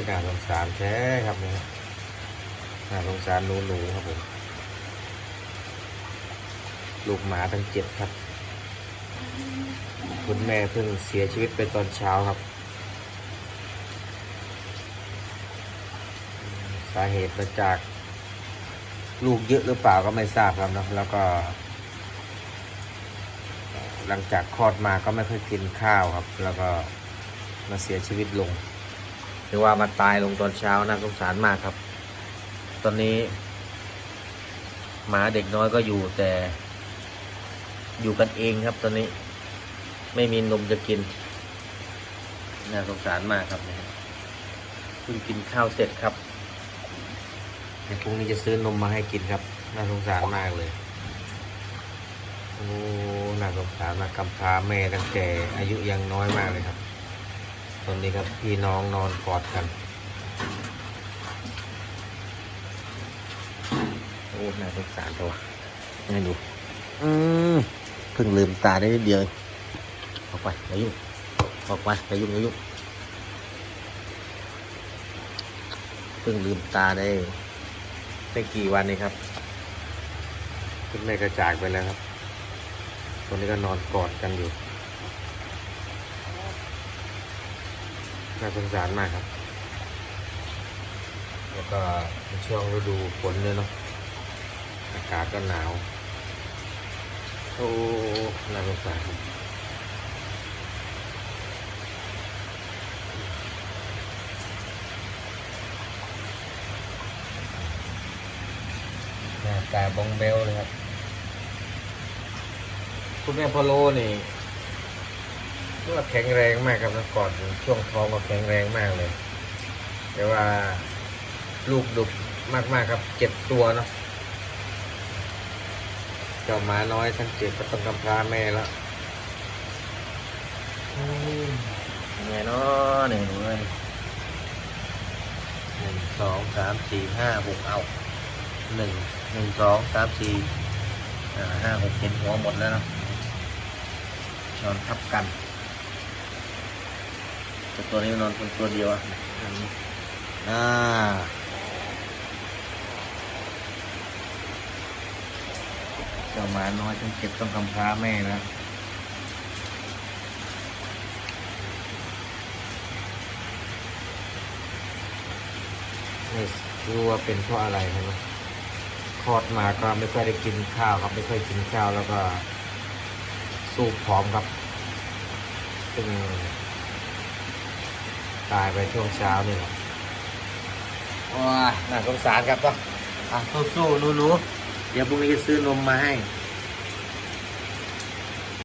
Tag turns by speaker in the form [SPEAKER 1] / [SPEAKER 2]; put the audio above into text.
[SPEAKER 1] ยน่าสงสารแท้ครับเนี่ยน่าสงสารหนูหนูๆครับผมลูกหมาทั้งเจ็ดครับ คุณแม่เพิ่งเสียชีวิตไปตอนเช้าครับ สาเหตุมาจากลูกเยอะหรือเปล่าก็ไม่ทราบครับนะแล้วก็ หลังจากคลอดมาก็ไม่ค่อยกินข้าวครับ แล้วก็มาเสียชีวิตลง หรือว่ามาตายลงตอนเช้าน่าสงสารมากครับ ตอนนี้ หมาเด็กน้อยก็อยู่แต่ อยู่กันเองครับ ตอนนี้ ไม่มีนมจะกิน น่าสงสารมากครับเนี่ยเพิ่งกินข้าวเสร็จครับเดี๋ยวพรุ่งนี้จะซื้อนมมาให้กินครับ น่าสงสารมากเลยโอ้น่าสงสารมากกำพร้าแม่ตั้งแต่อายุยังน้อยมากเลยครับ ตอนนี้ครับพี่น้องนอนกอดกัน โอ้น่าสงสารตัวให้ดูอืมเพิ่งลืมตาได้นิดเดียวเองออกไปอย่ายุ่งออกไปอย่ายุ่งอย่ายุ่งเพิ่งลืมตาได้ไม่กี่วันนี้ครับคุณแม่กระจากไปแล้วครับ ตอนนี้ก็นอนกอดกันอยู่ น่าสงสารมากครับ แล้วก็ในช่วงฤดูฝนเนี่ยเนาะอากาศก็หนาว โอ้น่าสงสารครับหน้าตาบองเบลเลยครับ คุณแม่พอโลนี่ ก็แข็งแรงมากครับนะก่อนช่วงท้องก็แข็งแรงมากเลย แต่ว่าลูกดุมากๆครับเจ็ดตัวเนาะเจ้าหมาน้อยทั้งเจ็ดก็ต้องกำพร้าแม่แล้วแม่เนาะเนี่ยหนูเอ้ยหนึ่งสองสามสี่ห้าหกเอาหนึ่งหนึ่งสองสามสี่ห้าหกเจ็ดหัวหมดแล้วเนาะนอนทับกัน แต่ตัวนี้นอนคนตัวเดียวอะอันนี้อ่าเจ้าหมาน้อยต้องเก็บต้องกำพร้าแม่แล้วไม่รู้ว่าเป็นเพราะอะไรครับคลอดมาก็ไม่ค่อยได้กินข้าวครับไม่ค่อยกินข้าวแล้วก็สู้ผอมครับซึ่ง ตายไปช่วงเช้านี่แหละว้าน่าสงสารครับต้องอะสู้ๆหนูๆเดี๋ยวพรุ่งนี้จะซื้อนมมาให้